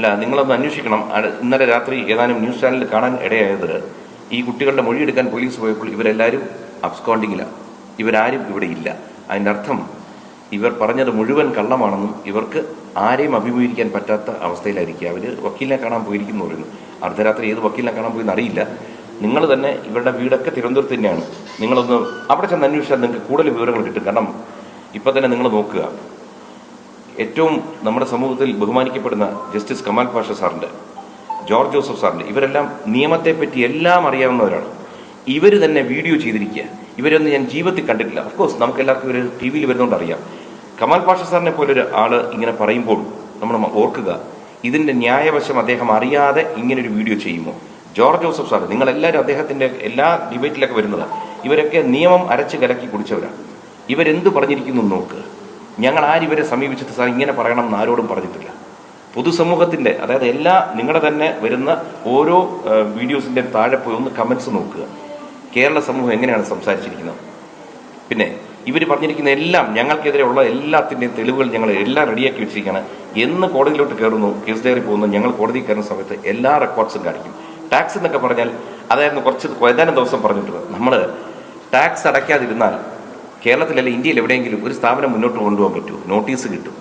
അല്ല നിങ്ങളൊന്ന് അന്വേഷിക്കണം. ഇന്നലെ രാത്രി ഏതാനും ന്യൂസ് ചാനലിൽ കാണാൻ ഇടയായത് ഈ കുട്ടികളുടെ മൊഴിയെടുക്കാൻ പോലീസ് പോയപ്പോൾ ഇവരെല്ലാവരും അബ്സ്കോണ്ടിങ്ങിലാണ് ഇവരാരും ഇവിടെ ഇല്ല. അതിന്റെ അർത്ഥം ഇവർ പറഞ്ഞത് മുഴുവൻ കള്ളമാണെന്നും ഇവർക്ക് ആരെയും അഭിമുഖീകരിക്കാൻ പറ്റാത്ത അവസ്ഥയിലായിരിക്കുക അവർ വക്കീലിനെ കാണാൻ പോയിരിക്കുന്നു പറയുന്നു അർദ്ധരാത്രി ഏത് വക്കീലിനെ കാണാൻ പോയി അറിയില്ല. നിങ്ങൾ തന്നെ ഇവരുടെ വീടൊക്കെ തിരുവനന്തപുരത്ത് തന്നെയാണ്. നിങ്ങളൊന്ന് അവിടെ ചെന്ന് അന്വേഷിച്ചാൽ നിങ്ങൾക്ക് കൂടുതൽ വിവരങ്ങൾ കിട്ടും. കാരണം ഇപ്പം തന്നെ നിങ്ങൾ നോക്കുക. ഏറ്റവും നമ്മുടെ സമൂഹത്തിൽ ബഹുമാനിക്കപ്പെടുന്ന ജസ്റ്റിസ് കമാൽ പാഷ സാറിന്റെ ജോർജ് ജോസഫ് സാറിന്റെ ഇവരെല്ലാം നിയമത്തെപ്പറ്റി എല്ലാം അറിയാവുന്നവരാണ്. ഇവർ തന്നെ വീഡിയോ ചെയ്തിരിക്കുക. ഇവരൊന്നും ഞാൻ ജീവിതത്തിൽ കണ്ടിട്ടില്ല. അഫ്കോഴ്സ് നമുക്ക് എല്ലാവർക്കും ഇവർ ടി വിയിൽ വരുന്നതുകൊണ്ട് അറിയാം. കമാൽ പാഷ സാറിനെ പോലൊരു ആൾ ഇങ്ങനെ പറയുമ്പോൾ നമ്മൾ ഓർക്കുക ഇതിന്റെ ന്യായവശം അദ്ദേഹം അറിയാതെ ഇങ്ങനെ ഒരു വീഡിയോ ചെയ്യുമോ? ജോർജ് ജോസഫ് സാർ നിങ്ങളെല്ലാവരും അദ്ദേഹത്തിന്റെ എല്ലാ ഡിബേറ്റിലൊക്കെ വരുന്നത്. ഇവരൊക്കെ നിയമം അരച്ച് കലക്കി കുടിച്ചവരാണ് ഇവരെന്ത് പറഞ്ഞിരിക്കുന്നു നോക്കുക ഞങ്ങൾ ആരിവരെ സമീപിച്ചിട്ട് സാർ ഇങ്ങനെ പറയണം എന്ന് ആരോടും പറഞ്ഞിട്ടില്ല. പൊതുസമൂഹത്തിന്റെ അതായത് എല്ലാ നിങ്ങളുടെ തന്നെ വരുന്ന ഓരോ വീഡിയോസിന്റെ താഴെ പോയി ഒന്ന് കമൻസ് നോക്കുക. കേരള സമൂഹം എങ്ങനെയാണ് സംസാരിച്ചിരിക്കുന്നത്? പിന്നെ ഇവർ പറഞ്ഞിരിക്കുന്ന എല്ലാം ഞങ്ങൾക്കെതിരെ ഉള്ള എല്ലാത്തിന്റെയും തെളിവുകൾ ഞങ്ങൾ എല്ലാം റെഡിയാക്കി വെച്ചിരിക്കുകയാണ്. എന്ന് കോടതിയിലോട്ട് കയറുന്നു കേസ് ഡയറി പോകുന്നു ഞങ്ങൾ കോടതി കയറുന്ന സമയത്ത് എല്ലാ റെക്കോർഡ്സും കാണിക്കും. ടാക്സ് എന്നൊക്കെ പറഞ്ഞാൽ അതായിരുന്നു കുറച്ച് ഏതാനും ദിവസം പറഞ്ഞിട്ടുള്ളത്. നമ്മൾ ടാക്സ് അടയ്ക്കാതിരുന്നാൽ കേരളത്തിലല്ല ഇന്ത്യയിൽ എവിടെയെങ്കിലും ഒരു സ്ഥാപനം മുന്നോട്ട് കൊണ്ടുപോകാൻ പറ്റുമോ? നോട്ടീസ് കിട്ടും.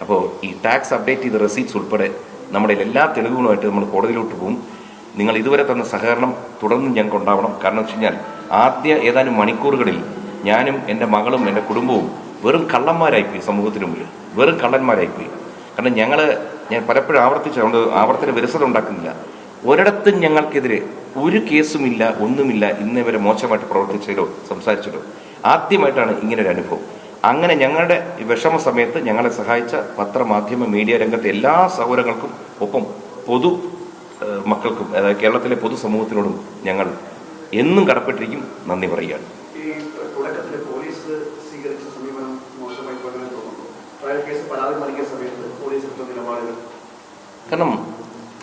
അപ്പോൾ ഈ ടാക്സ് അപ്ഡേറ്റ് ചെയ്ത റെസീറ്റ്സ് ഉൾപ്പെടെ നമ്മുടെ എല്ലാ തെളിവുകളുമായിട്ട് നമ്മൾ കോടതിയിലോട്ട് പോകും. നിങ്ങൾ ഇതുവരെ തന്ന സഹകരണം തുടർന്നും ഞങ്ങൾക്ക് ഉണ്ടാവണം. കാരണം വെച്ച് കഴിഞ്ഞാൽ ആദ്യ ഏതാനും മണിക്കൂറുകളിൽ ഞാനും എന്റെ മകളും എന്റെ കുടുംബവും വെറും കള്ളന്മാരായിപ്പോയി സമൂഹത്തിന് മുമ്പിൽ. വെറും കള്ളന്മാരായിപ്പോയി. കാരണം ഞങ്ങൾ ഞാൻ പലപ്പോഴും ആവർത്തിച്ചുകൊണ്ട് ആവർത്തന വിരസത ഉണ്ടാക്കുന്നില്ല. ഒരിടത്തും ഞങ്ങൾക്കെതിരെ ഒരു കേസുമില്ല ഒന്നുമില്ല ഇന്നേ വരെ മോശമായിട്ട് പ്രവർത്തിച്ചതിലോ സംസാരിച്ചതോ ആദ്യമായിട്ടാണ് ഇങ്ങനെ ഒരു അനുഭവം. അങ്ങനെ ഞങ്ങളുടെ വിഷമ സമയത്ത് ഞങ്ങളെ സഹായിച്ച പത്രമാധ്യമ മീഡിയ രംഗത്തെ എല്ലാ സൗകര്യങ്ങൾക്കും ഒപ്പം പൊതു മക്കൾക്കും അതായത് കേരളത്തിലെ പൊതുസമൂഹത്തിനോടും ഞങ്ങൾ എന്നും കടപ്പെട്ടിരിക്കും. നന്ദി പറയുകയാണ്. കാരണം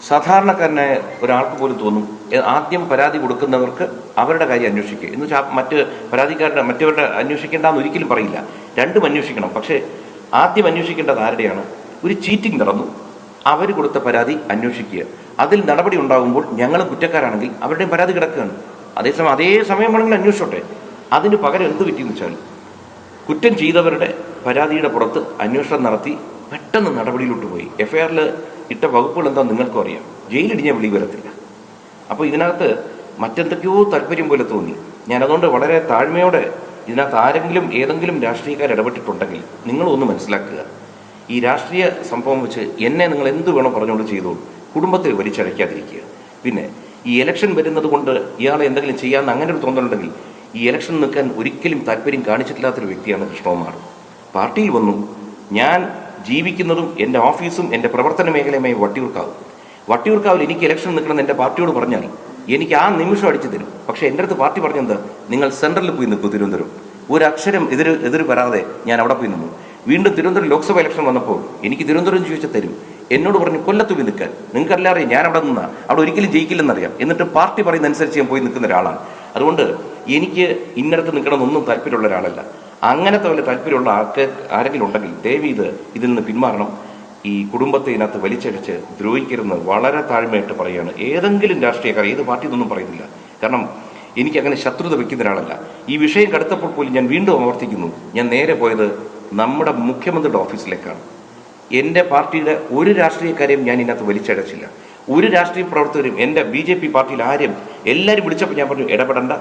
സാധാരണക്കാരനായ ഒരാൾക്ക് പോലും തോന്നും ആദ്യം പരാതി കൊടുക്കുന്നവർക്ക് അവരുടെ കാര്യം അന്വേഷിക്കുക. എന്ന് വെച്ചാൽ മറ്റ് പരാതിക്കാരുടെ മറ്റവരുടെ അന്വേഷിക്കേണ്ടെന്ന് ഒരിക്കലും പറയില്ല. രണ്ടും അന്വേഷിക്കണം. പക്ഷേ ആദ്യം അന്വേഷിക്കേണ്ടത് ആരുടെയാണ്? ഒരു ചീറ്റിംഗ് നടന്നു അവർ കൊടുത്ത പരാതി അന്വേഷിക്കുക. അതിൽ നടപടി ഉണ്ടാകുമ്പോൾ ഞങ്ങൾ കുറ്റക്കാരാണെങ്കിൽ അവരുടെയും പരാതി കിടക്കുകയാണ്. അതേസമയം അതേ സമയം വേണമെങ്കിൽ അന്വേഷിച്ചോട്ടെ. അതിന് പകരം എന്ത് പറ്റിയെന്ന് വെച്ചാൽ കുറ്റം ചെയ്തവരുടെ പരാതിയുടെ പുറത്ത് അന്വേഷണം നടത്തി പെട്ടെന്ന് നടപടിയിലോട്ട് പോയി. എഫ്ഐആറിൽ ഇട്ട വകുപ്പുകൾ എന്താ നിങ്ങൾക്കും അറിയാം. ജയിലിടിഞ്ഞ വിളി വരത്തില്ല. അപ്പോൾ ഇതിനകത്ത് മറ്റെന്തൊക്കെയോ താല്പര്യം പോലെ തോന്നി. ഞാൻ അതുകൊണ്ട് വളരെ താഴ്മയോടെ ഇതിനകത്ത് ആരെങ്കിലും ഏതെങ്കിലും രാഷ്ട്രീയക്കാർ ഇടപെട്ടിട്ടുണ്ടെങ്കിൽ നിങ്ങളൊന്ന് മനസ്സിലാക്കുക. ഈ രാഷ്ട്രീയ സംഭവം വെച്ച് എന്നെ നിങ്ങൾ എന്ത് വേണോ പറഞ്ഞുകൊണ്ട് ചെയ്തോളൂ. കുടുംബത്തെ വലിച്ചഴയ്ക്കാതിരിക്കുക പിന്നെ ഈ ഇലക്ഷൻ വരുന്നത് കൊണ്ട് ഇയാളെ എന്തെങ്കിലും ചെയ്യാമെന്ന് അങ്ങനെ ഒരു തോന്നലുണ്ടെങ്കിൽ ഈ ഇലക്ഷൻ നിൽക്കാൻ ഒരിക്കലും താല്പര്യം കാണിച്ചിട്ടില്ലാത്തൊരു വ്യക്തിയാണ് കൃഷ്ണകുമാർ. പാർട്ടിയിൽ വന്നു. ഞാൻ ജീവിക്കുന്നതും എന്റെ ഓഫീസും എന്റെ പ്രവർത്തന മേഖലയുമായി വട്ടിയൂർക്കാവ്. വട്ടിയൂർക്കാവിൽ എനിക്ക് ഇലക്ഷൻ നിൽക്കണമെന്ന് എന്റെ പാർട്ടിയോട് പറഞ്ഞാൽ എനിക്ക് ആ നിമിഷം അടിച്ചു തരും. പക്ഷേ എന്റെ അടുത്ത് പാർട്ടി പറഞ്ഞത് നിങ്ങൾ സെൻട്രലിൽ പോയി നിൽക്കൂ തിരുവനന്തപുരം. ഒരു അക്ഷരം എതിര് എതിര് വരാതെ ഞാൻ അവിടെ പോയി നിന്നു. വീണ്ടും തിരുവനന്തപുരം ലോക്സഭ ഇലക്ഷൻ വന്നപ്പോൾ എനിക്ക് തിരുവനന്തപുരം ചോദിച്ചാൽ തരും. എന്നോട് പറഞ്ഞു കൊല്ലത്ത് പോയി നിൽക്കാൻ. നിങ്ങൾക്കെല്ലാം ഞാൻ അവിടെ നിന്നാ. അവിടെ ഒരിക്കലും ജയിക്കില്ലെന്നറിയാം. എന്നിട്ട് പാർട്ടി പറയുന്ന അനുസരിച്ച് ഞാൻ പോയി നിൽക്കുന്ന ഒരാളാണ്. അതുകൊണ്ട് എനിക്ക് ഇന്നടത്ത് നിൽക്കണമെന്നൊന്നും താല്പര്യമുള്ള ഒരാളല്ല. അങ്ങനത്തെ വല്ല താല്പര്യമുള്ള ആൾക്ക് ആരെങ്കിലും ഉണ്ടെങ്കിൽ ദയവ് ഇത് ഇതിൽ നിന്ന് പിന്മാറണം. ഈ കുടുംബത്തെ ഇതിനകത്ത് വലിച്ചടിച്ച് ദ്രോഹിക്കരുതെന്ന് വളരെ താഴ്മയായിട്ട് പറയുകയാണ്. ഏതെങ്കിലും രാഷ്ട്രീയക്കാർ ഏത് പാർട്ടി എന്നൊന്നും പറയുന്നില്ല. കാരണം എനിക്ക് അങ്ങനെ ശത്രുത വയ്ക്കുന്ന ഒരാളല്ല. ഈ വിഷയം കടുത്തപ്പോൾ പോലും ഞാൻ വീണ്ടും ആവർത്തിക്കുന്നു. ഞാൻ നേരെ പോയത് നമ്മുടെ മുഖ്യമന്ത്രിയുടെ ഓഫീസിലേക്കാണ്. എന്റെ പാർട്ടിയുടെ ഒരു രാഷ്ട്രീയക്കാരെയും ഞാൻ ഇതിനകത്ത് വലിച്ചടച്ചില്ല. ഒരു രാഷ്ട്രീയ പ്രവർത്തകരും എന്റെ ബി ജെ പി പാർട്ടിയിൽ ആരും എല്ലാവരും വിളിച്ചപ്പോൾ ഞാൻ പറഞ്ഞു ഇടപെടേണ്ട.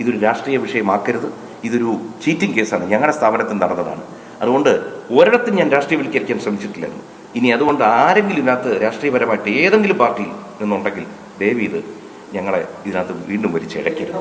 ഇതൊരു രാഷ്ട്രീയ വിഷയമാക്കരുത്. ഇതൊരു ചീറ്റിംഗ് കേസാണ്. ഞങ്ങളുടെ സ്ഥാപനത്തിൽ നടന്നതാണ്. അതുകൊണ്ട് ഒരിടത്തും ഞാൻ രാഷ്ട്രീയവൽക്കരിക്കാൻ ശ്രമിച്ചിട്ടില്ലായിരുന്നു. ഇനി അതുകൊണ്ട് ആരെങ്കിലും ഇതിനകത്ത് രാഷ്ട്രീയപരമായിട്ട് ഏതെങ്കിലും പാർട്ടിയിൽ നിന്നുണ്ടെങ്കിൽ ദയവ് ഇത് ഞങ്ങളെ ഇതിനകത്ത് വീണ്ടും വലിച്ചിഴക്കരുത്.